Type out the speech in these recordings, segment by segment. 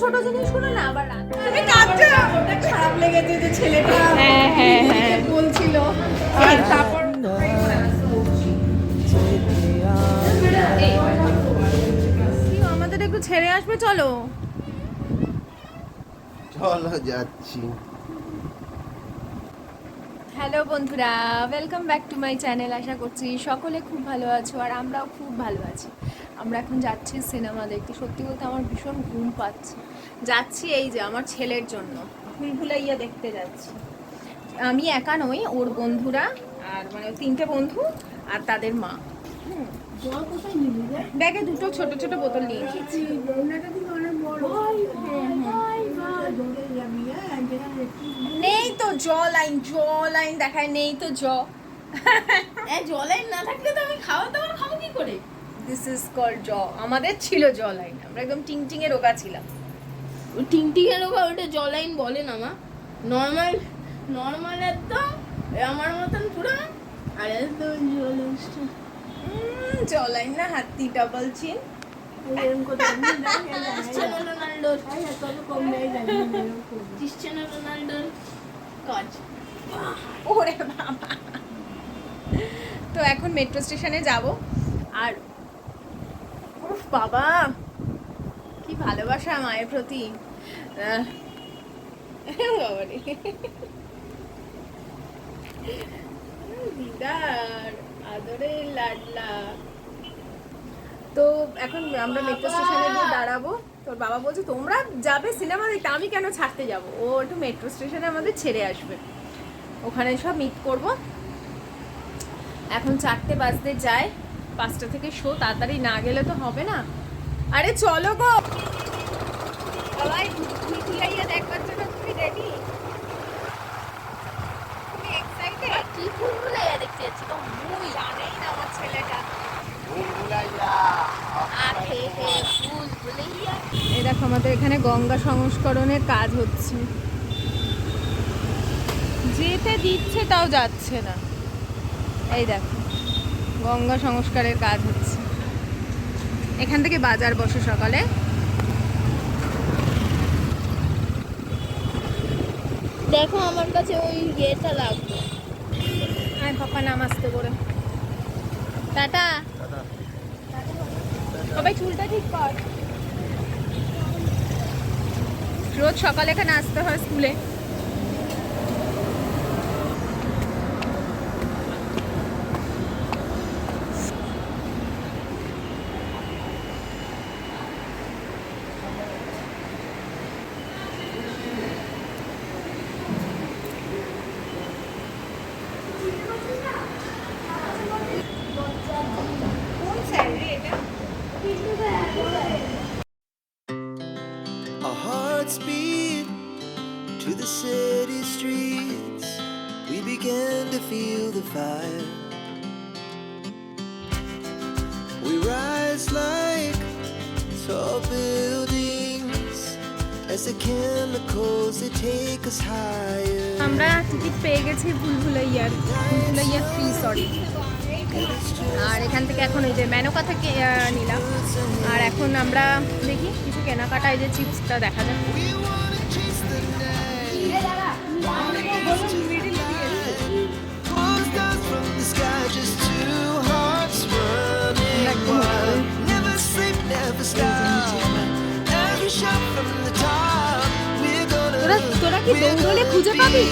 ছোট জিনিসগুলো না আবার তুমি কাঁদছো? খারাপ লেগেছে যে ছেলেটা হ্যাঁ, হ্যাঁ, হ্যাঁ। বলছিল। আর তারপর আমাদের একটু ছেড়ে আসবে চলো। চলো যাচ্ছি। হ্যালো বন্ধুরা welcome back to my channel আশা করছি সকলে খুব ভালো আছো আর আমরাও খুব ভালো আছি। আমরা এখন যাচ্ছি সিনেমা দেখতে। সত্যি বলতে আমার ভীষণ ঘুম পাচ্ছে। যাচ্ছি এই যে আমার ছেলের জন্য। ভুল ভুলাইয়া দেখতে যাচ্ছি। আমি একা নই ওর বন্ধুরা আর মানে তিনটে বন্ধু আর তাদের মা। ব্যাগে দুটো ছোট ছোট বোতল নিয়ে গিয়েছি নেই তো জ লাইন জ লাইন দেখায় নেই তো জ। জলে না থাকলে তো আমি খাওয়া দাওয়া খাব কি করে? দিস ইজ কল জ আমাদের ছিল জ লাইন আমরা একদম টিং টিং এ রোগা ছিলাম। ওই টিংটিংয়ের ওপর ওটা জলাইন বলে না মা। নর্মাল নর্মাল একদম আমার মতন পুরো আর একদম জ লাইন না হাতি ডাবল চিন রোনাল্ডোর ক্রিশ্চিয়ানো রোনাল্ডোর কাজ ওরে বাবা। তো এখন মেট্রো স্টেশনে যাব। আর উফ বাবা। কি ভালোবাসা মায়ের প্রতি। দিদার আদরের লাডলা। তো এখন আমরা মেট্রো স্টেশনে গিয়ে দাঁড়াবো। তোর বাবা বলছে তোমরা যাবে সিনেমা দেখতে আমি কেন ছাড়তে যাব? ও একটু মেট্রো স্টেশনে আমাদের ছেড়ে আসবে। ওখানে সব মিট করব। এখন চারটে বাজতে যায়। পাঁচটা থেকে শো, তাড়াতাড়ি না গেলে তো হবে না। আরে চলো গো। সবাই দেখবার দেখতে এই দেখো, আমাদের এখানে গঙ্গা সংস্করণের কাজ হচ্ছে। যেতে দিচ্ছে, তাও যাচ্ছে না। এই দেখো। গঙ্গা সংস্কারের কাজ হচ্ছে। এখান থেকে বাজার বসে সকালে। দেখো আমার কাছে ওই ইয়েটা লাগবে। আয় পাপা নাম আসতে করে। টাটা। সবাই চুলটা ঠিক কর। রোজ সকালে এখানে আসতে হয় স্কুলে। আমরা টিকিট পেয়ে গেছি ভুলভুলাইয়ার ভুলভুলাইয়া থ্রি সরি আর এখান থেকে এখন ওই যে ম্যানোকা থেকে নিলাম। আর এখন আমরা দেখি কিছু কেনাকাটা এই যে চিপসটা দেখা যাক। কি দৌড়লে খুঁজে পাবি?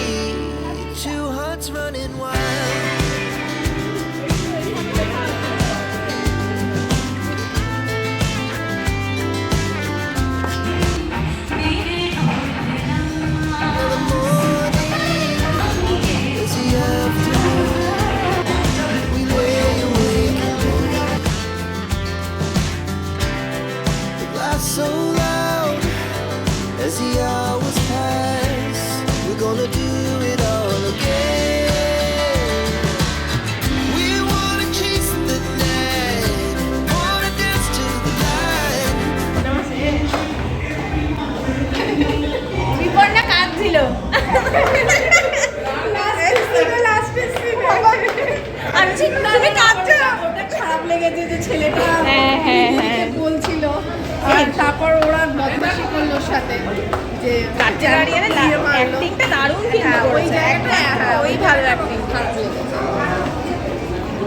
ওই জায়গাটা হ্যাঁ, ওই ভালো অ্যাক্টিং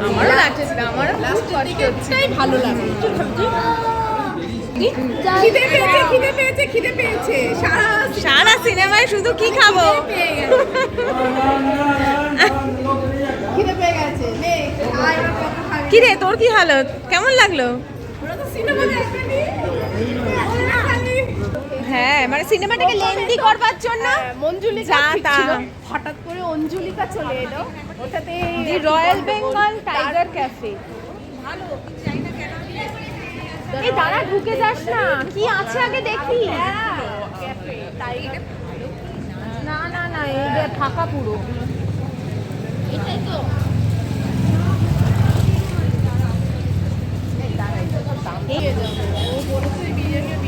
আমারও লাগছে আমারও খুব লাস্টের কষ্ট হচ্ছে। দিকেটাই ভালো লাগে খিদে পেয়েছে খিদে পেয়েছে খিদে পেয়েছে। সারা সারা সিনেমায় শুধু কি খাব? পেয়ে গেছে। খিদে পেয়ে গেছে। নে আয় আর কত খাবি? কি রে তোর কি হালত? কেমন লাগল? সিনেমা দেখেনি। হ্যাঁ মানে সিনেমাটাকে লেন্দি করবার জন্য মঞ্জুলিকা যা তা। ছিল। হঠাৎ করে অঞ্জুলিকা চলে এলো। ওটাতে the royal Bengal tiger cafe. এই দাঁড়া ঢুকে যাস না। কি আছে আগে দেখি। না না না এইটা ফাঁকা পুরো। এটাই তো। বিরিয়ানি বিরিয়ানি নিয়ে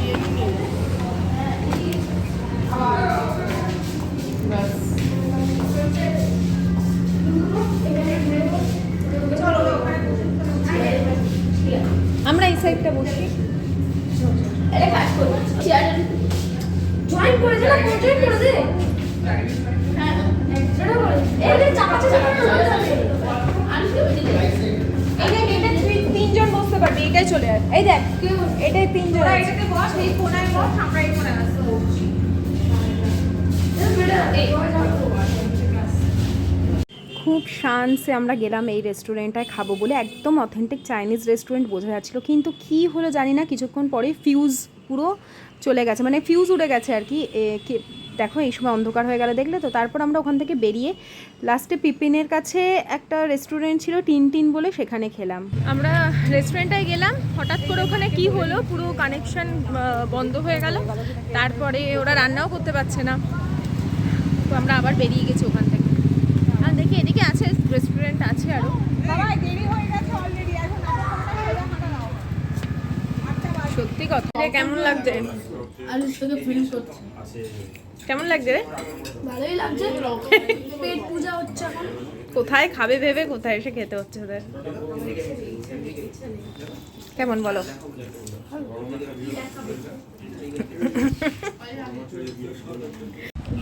আমরা এই সাইডটা বসি। জয়েন করে দে না জয়েন করে দে। সেটা বলে এটা এটা তিনজন বসতে পারবি এটাই চলে আয়। এই দেখ এটাই তিনজন এটাতে বস এই কোনায় বস আমরা এই কোনায় আসব খুব শানসে আমরা গেলাম এই রেস্টুরেন্টটায় খাব বলে। একদম অথেন্টিক চাইনিজ রেস্টুরেন্ট বোঝা যাচ্ছিল। কিন্তু কি হলো জানি না, কিছুক্ষণ পরে ফিউজ পুরো চলে গেছে। মানে ফিউজ উড়ে গেছে আর কি। দেখো এই সময় অন্ধকার হয়ে গেলে দেখলে তো। তারপর আমরা ওখান থেকে বেরিয়ে লাস্টে পিপিনের কাছে একটা রেস্টুরেন্ট ছিল টিন টিন বলে সেখানে খেলাম। আমরা রেস্টুরেন্টটায় গেলাম। হঠাৎ করে ওখানে কি হলো? পুরো কানেকশন বন্ধ হয়ে গেল। তারপরে ওরা রান্নাও করতে পারছে না। তো আমরা আবার বেরিয়ে গেছি ওখান থেকে। আর দেখি এদিকে আছে রেস্টুরেন্ট আছে আরও। সত্যি কথা। কেমন লাগছে? কেমন লাগছে রে? ভালোই লাগছে। পেট পূজা হচ্ছে এখন। কোথায় খাবে ভেবে কোথায় এসে খেতে হচ্ছে ওদের? কেমন বলো?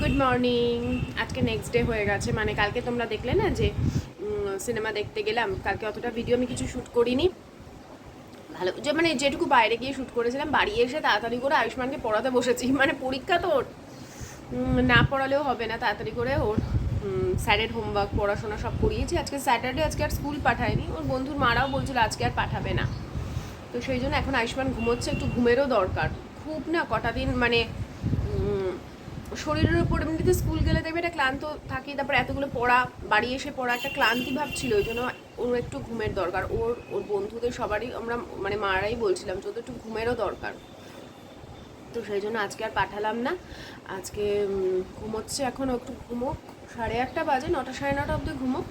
Good morning. আজকে নেক্সট ডে হয়ে গেছে। মানে কালকে তোমরা দেখলে না যে সিনেমা দেখতে গেলাম। কালকে অতটা ভিডিও আমি কিছু শ্যুট করিনি। ভালো, যে মানে যেটুকু বাইরে গিয়ে শ্যুট করেছিলাম বাড়ি এসে তাড়াতাড়ি করে আয়ুষ্মানকে পড়াতে বসেছি। মানে পরীক্ষা তো ওর। না পড়ালেও হবে না, তাড়াতাড়ি করে ওর স্যারের হোমওয়ার্ক পড়াশোনা সব করিয়েছি। আজকে স্যাটারডে আজকে আর স্কুল পাঠায়নি। ওর বন্ধুর মারাও বলছিল আজকে আর পাঠাবে না। তো সেই জন্য এখন আয়ুষ্মান ঘুমোচ্ছে, একটু ঘুমেরও দরকার। খুব না কটা দিন মানে শরীরের উপর, এমনিতে স্কুল গেলে দেখবে একটা ক্লান্ত থাকি তারপর এতগুলো পড়া, বাড়ি এসে পড়া একটা ক্লান্তি ভাব ছিল ওই জন্য ওর একটু ঘুমের দরকার। ওর ওর বন্ধুদের সবারই আমরা মানে মারাই বলছিলাম যে ওদের একটু ঘুমেরও দরকার। তো সেই জন্য আজকে আর পাঠালাম না। আজকে ঘুমোচ্ছে এখন একটু ঘুমোক। সাড়ে আটটা বাজে, নটা, সাড়ে নটা অবধি ঘুমোক।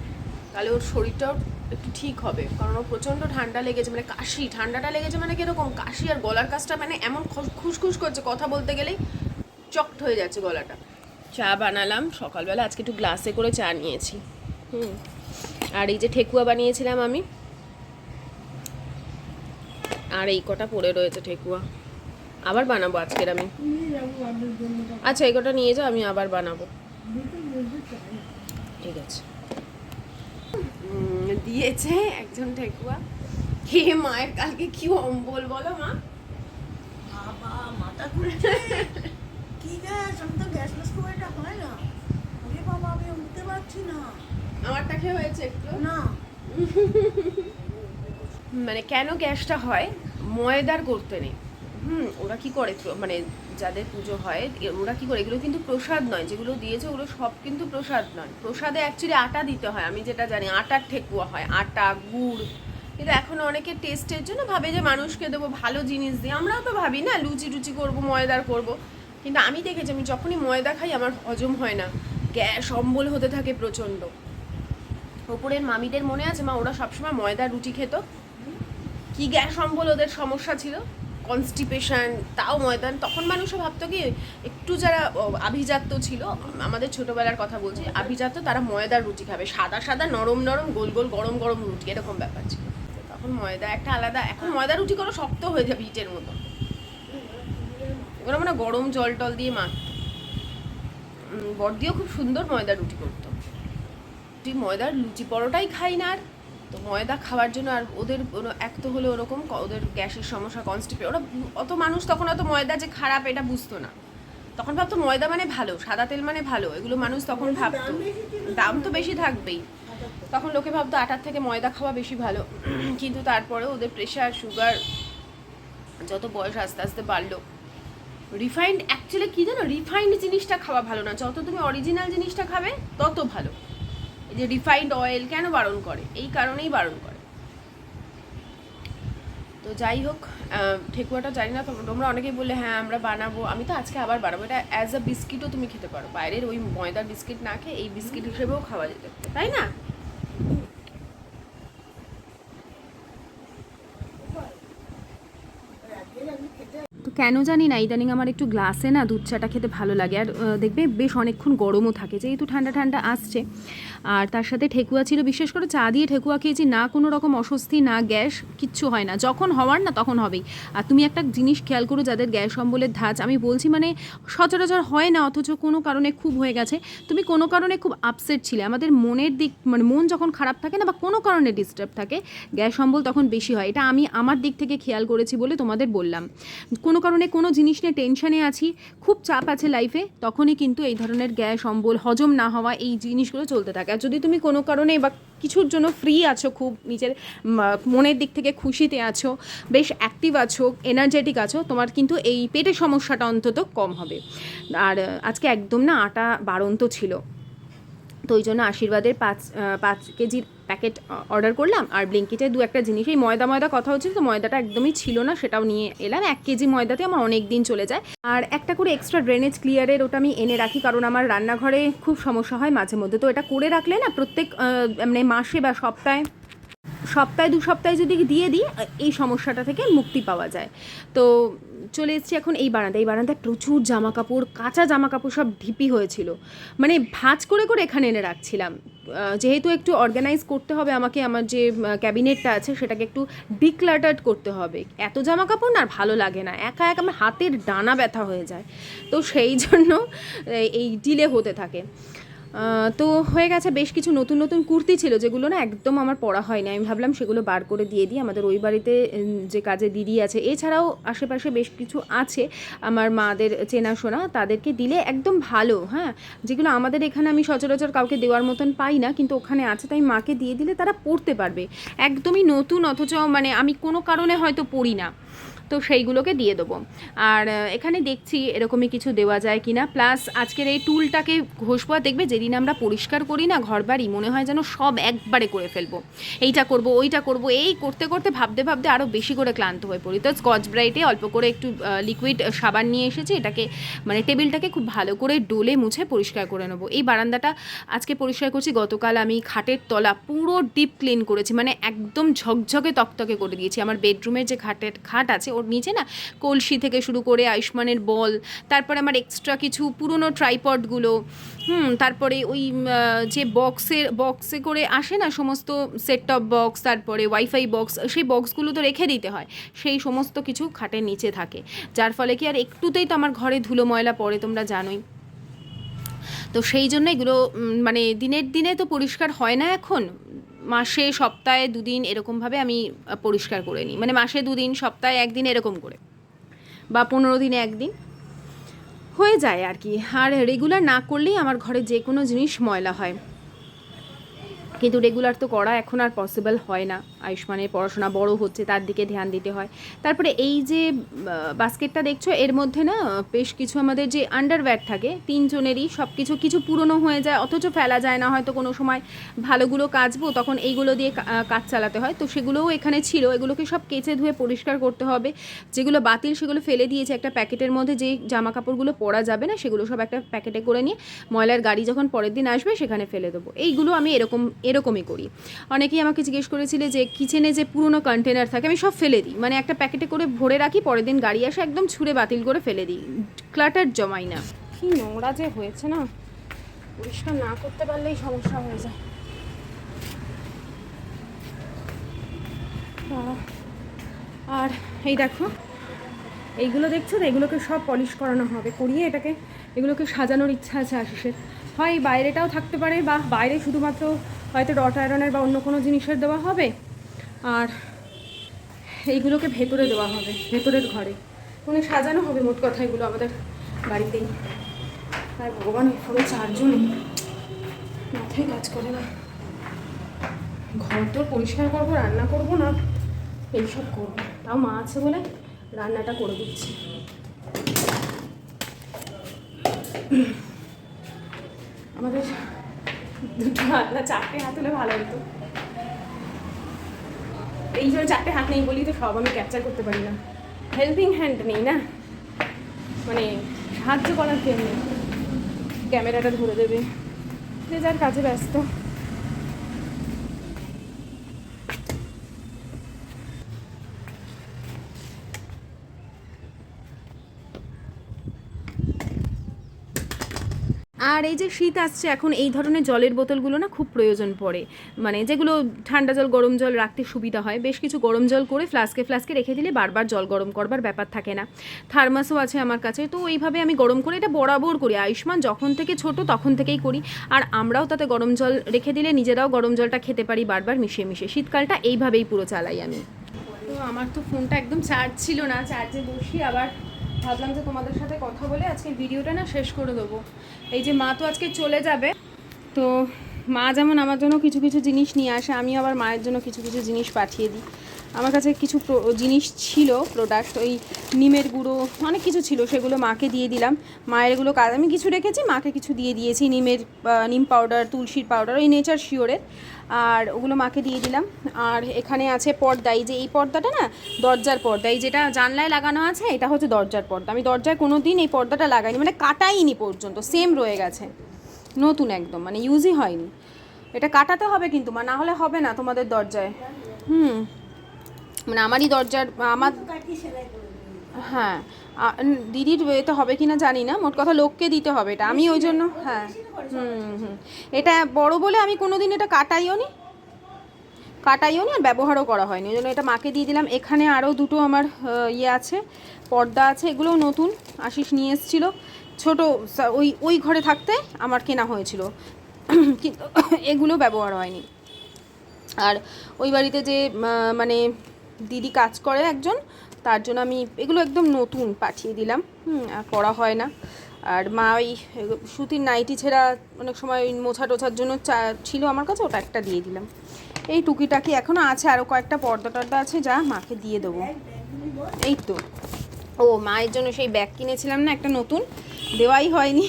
তাহলে ওর শরীরটাও একটু ঠিক হবে, কারণ ওর প্রচণ্ড ঠান্ডা লেগেছে মানে কাশি, ঠান্ডাটা লেগেছে মানে কীরকম কাশি আর গলার কাজটা মানে এমন খস- খুসখুস করছে কথা বলতে গেলেই। চকট হয়ে যাচ্ছে গলাটা। চা বানালাম সকালবেলা আজকে একটু গ্লাসে করে চা নিয়েছি। হুম। আর এই যে ঠেকুয়া বানিয়েছিলাম আমি আর এই কটা পড়ে রয়েছে ঠেকুয়া। আবার বানাবো আজকের আমি। আচ্ছা এই কটা নিয়ে যাও আমি আবার বানাবো। ঠিক আছে। দিয়েছে একজন ঠেকুয়া। হে মায়ের কালকে কি অম্বল বলো মা। বাবা মাথা ঘুরছে। কি গ্যাস? আমি তো গ্যাস এটা হয় না। ওরে বাবা আমি উঠতে পারছি না। আমারটা খেয়ে হয়েছে একটু। না। মানে কেন গ্যাসটা হয়? ময়দার করতে নেই। হুম ওরা কি করে? মানে যাদের পুজো হয় ওরা কি করে? এগুলো কিন্তু প্রসাদ নয়। যেগুলো দিয়েছে ওগুলো সব কিন্তু প্রসাদ নয়। প্রসাদে অ্যাকচুয়ালি আটা দিতে হয়। আমি যেটা জানি আটার ঠেকুয়া হয়। আটা গুড়। কিন্তু এখন অনেকে টেস্টের জন্য ভাবে যে মানুষকে দেবো ভালো জিনিস দিয়ে। আমরাও তো ভাবি না লুচি টুচি করব ময়দার করব। কিন্তু আমি দেখেছি, আমি যখনই ময়দা খাই, আমার হজম হয় না। গ্যাস অম্বল হতে থাকে প্রচণ্ড। ওপরের মামিদের মনে আছে, মা, ওরা সবসময় ময়দা রুটি খেত? কি গ্যাস অম্বল ওদের সমস্যা ছিল? কনস্টিপেশন, তাও ময়দান তখন মানুষও ভাবতো কি, একটু যারা আভিজাত্য ছিল, আমাদের ছোটবেলার কথা বলছি, আভিজাত্য তারা ময়দার রুটি খাবে। সাদা সাদা, নরম নরম, গোল গোল, গরম গরম রুটি, এরকম ব্যাপার ছিল। তখন ময়দা একটা আলাদা, এখন ময়দা রুটি করো শক্ত হয়ে যাবে ইটের মতো। ওরা মানে গরম জল টল দিয়ে মাখতো বড়দিও খুব সুন্দর ময়দা রুটি করতো। তুই ময়দার লুচি পরোটাই খাই না আর। তো ময়দা খাওয়ার জন্য আর ওদের এক তো হলো ওরকম ওদের গ্যাসের সমস্যা কনস্টিপে ওরা অত মানুষ তখন অত ময়দা যে খারাপ এটা বুঝতো না। তখন ভাবতো ময়দা মানে ভালো সাদা তেল মানে ভালো এগুলো মানুষ তখন ভাবতো। দাম তো বেশি থাকবেই। তখন লোকে ভাবতো আটার থেকে ময়দা খাওয়া বেশি ভালো। কিন্তু তারপরে ওদের প্রেশার সুগার যত বয়স আস্তে আস্তে বাড়লো রিফাইন্ড অ্যাকচুয়ালি কী জানো? রিফাইন্ড জিনিসটা খাওয়া ভালো না। যত তুমি অরিজিনাল জিনিসটা খাবে, তত ভালো। এই যে রিফাইন্ড অয়েল কেন বারণ করে? এই কারণেই বারণ করে। তো যাই হোক ঠেকুয়াটা জানি না তোমরা অনেকেই বললে হ্যাঁ আমরা বানাবো। আমি তো আজকে আবার বানাবো। এটা অ্যাজ আ বিস্কিটও তুমি খেতে পারো। বাইরের ওই ময়দার বিস্কিট না খেয়ে এই বিস্কিট হিসেবেও খাওয়া যেতে তাই না? কেন জানি না, ইদানিং আমার একটু গ্লাসে না দুধ চাটা খেতে ভালো লাগে। আর দেখবে বেশ অনেকক্ষণ গরমও থাকে, যেহেতু ঠান্ডা ঠান্ডা আসছে। আর তার সাথে ঠেকুয়া ছিল, বিশেষ করে চা দিয়ে ঠেকুয়া খেয়েছি, না কোনো রকম অস্বস্তি, না গ্যাস, কিচ্ছু হয় না। যখন হওয়ার না তখন হবেই। আর তুমি একটা জিনিস খেয়াল করো, যাদের গ্যাস অম্বলের ধাঁচ, আমি বলছি মানে সচরাচর হয় না, অথচ কোনো কারণে খুব হয়ে গেছে। তুমি কোনো কারণে খুব আপসেট ছিলে। আমাদের মনের দিক মানে মন যখন খারাপ থাকে না বা কোনো কারণে ডিস্টার্ব থাকে, গ্যাস অম্বল তখন বেশি হয়। এটা আমি আমার দিক থেকে খেয়াল করেছি বলে তোমাদের বললাম। কোনো কারণে কোনো জিনিস নিয়ে টেনশানে আছি, খুব চাপ আছে লাইফে তখনই কিন্তু এই ধরনের গ্যাস, অম্বল, হজম না হওয়া এই জিনিসগুলো চলতে থাকে। আর যদি তুমি কোনো কারণে বা কিছুর জন্য ফ্রি আছো খুব, নিজের মনের দিক থেকে খুশিতে আছো, বেশ অ্যাক্টিভ আছো এনার্জেটিক আছো, তোমার কিন্তু এই পেটের সমস্যাটা অন্তত কম হবে। আর আজকে একদম না আটা বাড়ন্ত ছিল। তো ওই জন্য আশীর্বাদের পাঁচ পাঁচ কেজির প্যাকেট অর্ডার করলাম, আর ব্লিঙ্কিটে দু একটা জিনিস। এই ময়দা ময়দা কথা হচ্ছে তো ময়দাটা একদমই ছিল না, সেটাও নিয়ে এলাম। এক কেজি ময়দাতে আমার অনেক দিন চলে যায়। আর একটা করে এক্সট্রা ড্রেনেজ ক্লিয়ারের ওটা আমি এনে রাখি, কারণ আমার রান্নাঘরে খুব সমস্যা হয় মাঝে মধ্যে তো এটা করে রাখলে না, প্রত্যেক মানে মাসে বা সপ্তাহে সপ্তাহে দু সপ্তাহে যদি দিয়ে দিই, এই সমস্যাটা থেকে মুক্তি পাওয়া যায়। তো চলে এসেছি এখন এই বারান্দা এই বারান্দায় প্রচুর জামা কাপড় কাঁচা জামা কাপড় সব ঢিপি হয়েছিল। মানে ভাঁজ করে করে এখানে এনে রাখছিলাম। যেহেতু একটু অর্গানাইজ করতে হবে আমাকে, আমার যে ক্যাবিনেটটা আছে সেটাকে একটু ডিক্লাটার্ড করতে হবে। এত জামা কাপড় না আর ভালো লাগে না। একা একা আমার হাতের ডানা ব্যথা হয়ে যায়। তো সেই জন্য এই- ডিলে হতে থাকে। তো হয়ে গেছে, বেশ কিছু নতুন নতুন কুর্তি ছিল যেগুলো না একদম আমার পরা হয়নি। আমি ভাবলাম সেগুলো বার করে দিয়ে দিই। আমাদের ওই বাড়িতে যে কাজে দিদি আছে, এছাড়াও আশেপাশে বেশ কিছু আছে। আমার মাদের চেনাশোনা তাদেরকে দিলে একদম ভালো হ্যাঁ? যেগুলো আমাদের এখানে আমি সচরাচর কাউকে দেওয়ার মতন পাই না, কিন্তু ওখানে আছে, তাই মাকে দিয়ে দিলে তারা পড়তে পারবে। একদমই নতুন, অথচ মানে আমি কোনো কারণে হয়তো পড়ি না। তো সেইগুলোকে দিয়ে দেবো। আর এখানে দেখছি এরকমই কিছু দেওয়া যায় কি না প্লাস আজকের এই টুলটাকে ঘষবো, আর দেখবে যেদিন আমরা পরিষ্কার করি না ঘর বাড়ি মনে হয় যেন সব একবারে করে ফেলব। এইটা করব, ওইটা করব, এই করতে করতে ভাবতে ভাবতে আরও বেশি করে ক্লান্ত হয়ে পড়ি। তো স্কচ ব্রাইটে অল্প করে একটু লিকুইড সাবান নিয়ে এসেছি, এটাকে মানে টেবিলটাকে খুব ভালো করে ডোলে মুছে পরিষ্কার করে নেব। এই বারান্দাটা আজকে পরিষ্কার করছি, গতকাল আমি খাটের তলা পুরো ডিপ ক্লিন করেছি মানে একদম ঝকঝকে তকতকে করে দিয়েছি। আমার বেডরুমের যে খাটের খাট আছে, ওর নিচে না, কলসি থেকে শুরু করে আয়ুষ্মানের বল, তারপরে আমার এক্সট্রা কিছু পুরনো ট্রাইপডগুলো হুম, তারপরে ওই যে বক্সের বক্সে করে আসে না সমস্ত সেট টপ বক্স তারপরে ওয়াইফাই বক্স সেই বক্সগুলো তো রেখে দিতে হয়, সেই সমস্ত কিছু খাটের নিচে থাকে। যার ফলে কি আর একটুতেই তো আমার ঘরে ধুলো ময়লা পড়ে, তোমরা জানোই। তো সেই জন্য এগুলো মানে দিনের দিনে তো পরিষ্কার হয় না এখন মাসে সপ্তাহে দুদিন এরকমভাবে আমি পরিষ্কার করে নিই। মানে মাসে দুদিন, সপ্তাহে একদিন এরকম করে। বা পনেরো দিনে একদিন। হয়ে যায় আর কি। আর রেগুলার না করলেই আমার ঘরে যে কোনো জিনিস ময়লা হয়। কিন্তু রেগুলার তো করা এখন আর পসিবল হয় না। আয়ুষ্মানের পড়াশোনা বড় হচ্ছে, তার দিকে ধ্যান দিতে হয়। তারপরে এই যে বাস্কেটটা দেখছ, এর মধ্যে না বেশ কিছু আমাদের যে আন্ডারওয়্যার থাকে, তিনজনেরই সব কিছু কিছু পুরনো হয়ে যায়, অথচ ফেলা যায় না, হয়তো কোনো সময় ভালোগুলো কাচবো, তখন এইগুলো দিয়ে কাজ চালাতে হয়। তো সেগুলোও এখানে ছিল, এগুলোকে সব কেচে ধুয়ে পরিষ্কার করতে হবে। যেগুলো বাতিল, সেগুলো ফেলে দিয়েছে একটা প্যাকেটের মধ্যে, যে জামা কাপড়গুলো পরা যাবে না, সেগুলো সব একটা প্যাকেটে করে নিয়ে ময়লার গাড়ি যখন পরের দিন আসবে, সেখানে ফেলে দেবো। এইগুলো আমি এরকম, এরকমই করি। অনেকেই আমাকে জিজ্ঞেস করেছিলে যে কিচেনে যে পুরনো কন্টেনার থাকে, আমি সব ফেলে দিই। মানে একটা প্যাকেটে করে ভরে রাখি, পরের দিন গাড়ি আসে, একদম ছুঁড়ে বাতিল করে ফেলে দিই। ক্লাটার জমাই না। কি নোংরা যে হয়েছে না? পরিষ্কার না করতে পারলেই সমস্যা হয়ে যায়। আর এই দেখো, এইগুলো দেখছ তো? এগুলোকে সব পলিশ করানো হবে, করিয়ে এটাকে, এগুলোকে সাজানোর ইচ্ছা আছে আশিসের। হয় বাইরেটাও থাকতে পারে বা বাইরে শুধুমাত্র হয়তো ডট আয়রনের বা অন্য কোনো জিনিসের দেওয়া হবে আর এইগুলোকে ভেতরে দেওয়া হবে, ভেতরের ঘরে। মানে সাজানো হবে মোট কথা এগুলো আমাদের বাড়িতেই। আর ভগবান এভাবে চারজনই মাথায় কাজ করে না। ঘর তো পরিষ্কার করব, রান্না করব না, এইসব করব। তাও মা আছে বলে রান্নাটা করে দিচ্ছি। আমাদের দুটো হাত না চারটে হাত হলে ভালো হতো। এই জন্য চারটে হাত নেই বলি তো সব আমি ক্যাপচার করতে পারি না। হেল্পিং হ্যান্ড নেই না? মানে সাহায্য করার কেউ নেই। ক্যামেরাটা ধরে দেবে। যে যার কাজে ব্যস্ত। আর এই যে শীত আসছে, এখন এই ধরনের জলের বোতলগুলো না খুব প্রয়োজন পড়ে। মানে যেগুলো ঠান্ডা জল, গরম জল রাখতে সুবিধা হয়। বেশ কিছু গরম জল করে ফ্লাস্কে ফ্লাস্কে রেখে দিলে বারবার জল গরম করবার ব্যাপার থাকে না। থার্মাসও আছে আমার কাছে। তো এইভাবে আমি গরম করে এটা বরাবর করি। আয়ুষ্মান যখন থেকে ছোট তখন থেকেই করি। আর আমরাও তাতে গরম জল রেখে দিলে নিজেরাও গরম জলটা খেতে পারি বারবার মিশিয়ে মিশিয়ে। শীতকালটা এইভাবেই পুরো চালাই আমি। তো আমার তো ফোনটা একদম চার্জ ছিল না। চার্জে বসি আবার ভাবলাম যে তোমাদের সাথে কথা বলে আজকে ভিডিওটা না শেষ করে দেবো। এই যে মা তো আজকে চলে যাবে, তো মা যেমন আমার জন্য কিছু কিছু জিনিস নিয়ে আসে আমি আবার মায়ের জন্য কিছু কিছু জিনিস পাঠিয়ে দিই। আমার কাছে কিছু জিনিস ছিল প্রোডাক্ট ওই নিমের গুঁড়ো, অনেক কিছু ছিল, সেগুলো মাকে দিয়ে দিলাম। মায়ের এগুলো কাজ আমি কিছু রেখেছি, মাকে কিছু দিয়ে দিয়েছি, নিমের নিম পাউডার তুলসীর পাউডার ওই নেচার শিওরের আর ওগুলো মাকে দিয়ে দিলাম। আর এখানে আছে পর্দা, এই যে এই পর্দাটা না, দরজার পর্দা, এই যেটা জানলায় লাগানো আছে, এটা হচ্ছে দরজার পর্দা। আমি দরজায় কোনো দিন এই পর্দাটা লাগাইনি মানে কাটাইনি পর্যন্ত সেম রয়ে গেছে। নতুন একদম মানে ইউজই হয়নি। এটা কাটাতে হবে কিন্তু না হলে হবে না তোমাদের দরজায়। হুম। মানে আমারই দরজার, আমার হ্যাঁ দিদির এতে হবে কিনা জানি না, মোট কথা লোককে দিতে হবে এটা, আমি ওই জন্য হ্যাঁ হুম হুম, এটা বড় বলে আমি কোনোদিন এটা কাটাইও নি কাটাইও নি আর ব্যবহারও করা হয়নি, ওই জন্য এটা মাকে দিয়ে দিলাম, এখানে আরও দুটো আমার ইয়ে আছে, পর্দা আছে, এগুলোও নতুন, আশিস নিয়ে এসেছিল, ছোটো ওই ওই ঘরে থাকতে আমার কেনা হয়েছিল, কিন্তু এগুলো ব্যবহার হয়নি, আর ওই বাড়িতে যে মানে দিদি কাজ করে একজন, তার জন্য আমি এগুলো একদম নতুন পাঠিয়ে দিলাম। হুম, আর পড়া হয় না। আর মা ওই সুতির নাইটি ছেঁড়া অনেক সময় ওই মোছা টোছার জন্য চা ছিল আমার কাছে, ওটা একটা দিয়ে দিলাম। এই টুকিটাকি এখনও আছে আরও কয়েকটা পর্দা টর্দা আছে, যা মাকে দিয়ে দেবো। এই তো। ও, মায়ের জন্য সেই ব্যাগ কিনেছিলাম না, একটা নতুন, দেওয়াই হয়নি।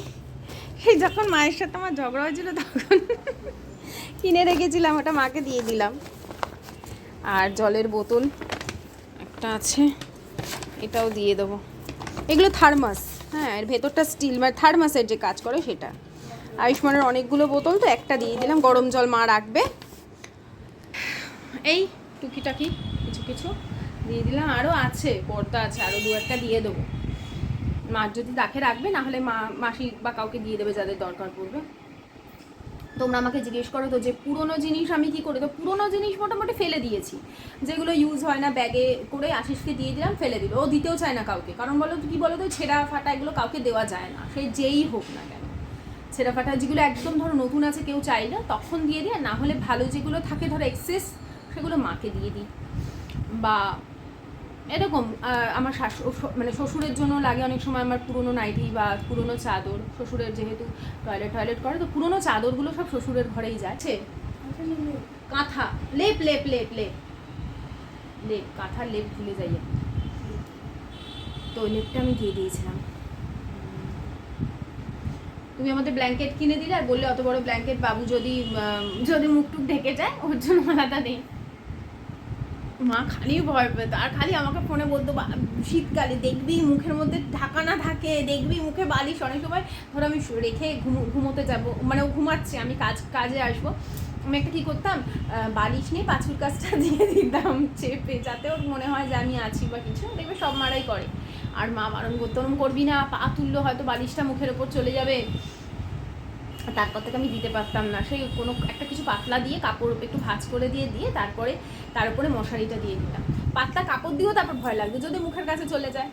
সেই যখন মায়ের সাথে আমার ঝগড়া হয়েছিল তখন কিনে রেখেছিলাম, ওটা মাকে দিয়ে দিলাম। আর জলের বোতল একটা আছে, এটাও দিয়ে দেবো। এগুলো থার্মাস হ্যাঁ এর ভেতরটা স্টিল মানে থার্মাসের যে কাজ করে সেটা। আয়ুষ্মানের অনেকগুলো বোতল তো একটা দিয়ে দিলাম, গরম জল মা রাখবে। এই টুকিটাকি কিছু কিছু দিয়ে দিলাম আরও আছে, পর্দা আছে আরও দু একটা দিয়ে দেবো। মার যদি তাকে রাখবে, না হলে মা, মাসি বা কাউকে দিয়ে দেবে যাদের দরকার পড়বে। তোমরা আমাকে জিজ্ঞেস করো তো যে পুরনো জিনিস আমি কি করে তো পুরনো জিনিস মোটামুটি ফেলে দিয়েছি। যেগুলো ইউজ হয় না ব্যাগে করে আশিসকে দিয়ে দিলাম, ফেলে দিল। ও দিতেও চায় না কাউকে। কারণ বলো কি বলো তো, ছেঁড়া ফাটা এগুলো কাউকে দেওয়া যায় না। সে যেই হোক না কেন। ছেঁড়া ফাটা যেগুলো একদম ধরো নতুন আছে, কেউ চাই না, তখন দিয়ে দিই। আর না হলে ভালো যেগুলো থাকে, ধরো এক্সেস সেগুলো মাকে দিয়ে দিই। বা এরকম আমার শাশু মানে শ্বশুরের জন্য লাগে অনেক সময় আমার পুরনো নাইটি বা পুরনো চাদর। শ্বশুরের যেহেতু টয়লেট টয়লেট করে, তো পুরনো চাদরগুলো সব শ্বশুরের ঘরেই যাচ্ছে। কাঁথা, লেপ লেপ লেপ লেপ। লেপ, কাঁথার লেপ ভুলে যাই তো লেপটা আমি দিয়ে দিয়েছিলাম। তুমি আমাদের ব্ল্যাঙ্কেট কিনে দিলে আর বললে, অত বড় ব্ল্যাঙ্কেট বাবু যদি যদি মুখ টুক ঢেকে যায়, ওর জন্য আলাদা নেই। মা খালি ভয় পেত আর খালি আমাকে ফোনে বলতো শীতকালে দেখবি মুখের মধ্যে ঢাকা না থাকে, দেখবি মুখে বালিশ। অনেক সময় ধরো আমি রেখে ঘুমো- ঘুমোতে যাব মানে ও ঘুমাচ্ছে, আমি কাজ, কাজে আসব। আমি একটা কী করতাম বালিশ নিয়ে পাঁচুর কাজটা দিয়ে দিতাম, চেপে, যাতে ওর মনে হয় যে আমি আছি বা কিছু, দেখবে সব মারাই করে। আর মা বারণ করতো করবি না, পা তুললো, হয়তো বালিশটা মুখের ওপর চলে যাবে। তারপর থেকে আমি দিতে পারতাম না। সেই কোনো একটা কিছু পাতলা দিয়ে কাপড় একটু ভাঁজ করে দিয়ে দিয়ে তারপরে তার উপরে মশারিটা দিয়ে দিতাম। পাতলা কাপড় দিয়েও তারপর ভয় লাগবে, যদি মুখের কাছে চলে যায়।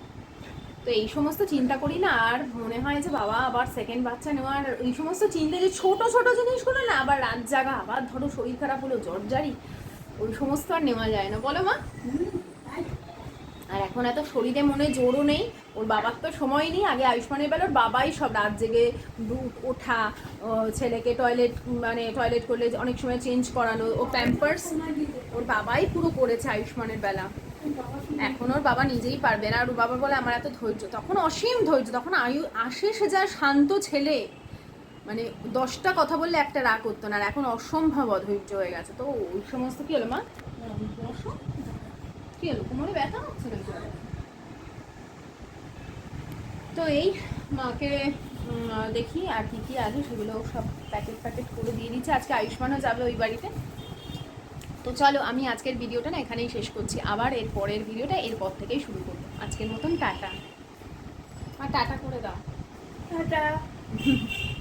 তো এই সমস্ত চিন্তা করি না, আর মনে হয় যে বাবা, আবার সেকেন্ড বাচ্চা নেওয়ার এই সমস্ত চিন্তা, যে ছোট ছোট জিনিসগুলো না, আবার রাত জাগা, আবার ধরো শরীর খারাপ হলো, জ্বর জারি ওই সমস্ত আর নেওয়া যায় না। বলো মা? আর এখন এত শরীরে মনে জোরও নেই, ওর বাবার তো সময় নেই, আগে আয়ুষ্মানের বেলা ওর বাবাই সব রাত জেগে দুধ, ওঠা ছেলেকে টয়লেট মানে টয়লেট করলে অনেক সময় চেঞ্জ করানো, ও প্যাম্পার্স ওর বাবাই পুরো করেছে আয়ুষ্মানের বেলা। এখন ওর বাবা নিজেই পারবে না, আর ওর বাবা বলে, আমার এত ধৈর্য। তখন অসীম ধৈর্য, তখন আয়ু আসে সে যা শান্ত ছেলে। মানে দশটা কথা বললে একটা রাগ করতো না, আর এখন অসম্ভব অধৈর্য হয়ে গেছে। তো ওই সমস্ত কি হলো মা। কি হলো? কোমরে ব্যথা হচ্ছে নাকি? তো এই মাকে দেখি আর কি কি আছে সেগুলো সব প্যাকেট প্যাকেট করে দিয়ে দিচ্ছে আজকে আয়ুষ্মানও যাবে ওই বাড়িতে। তো চলো আমি আজকের ভিডিওটা না এখানেই শেষ করছি। আবার এর পরের ভিডিওটা এরপর থেকেই শুরু করব। আজকের মতন টাটা। আর টাটা করে দাও। টাটা।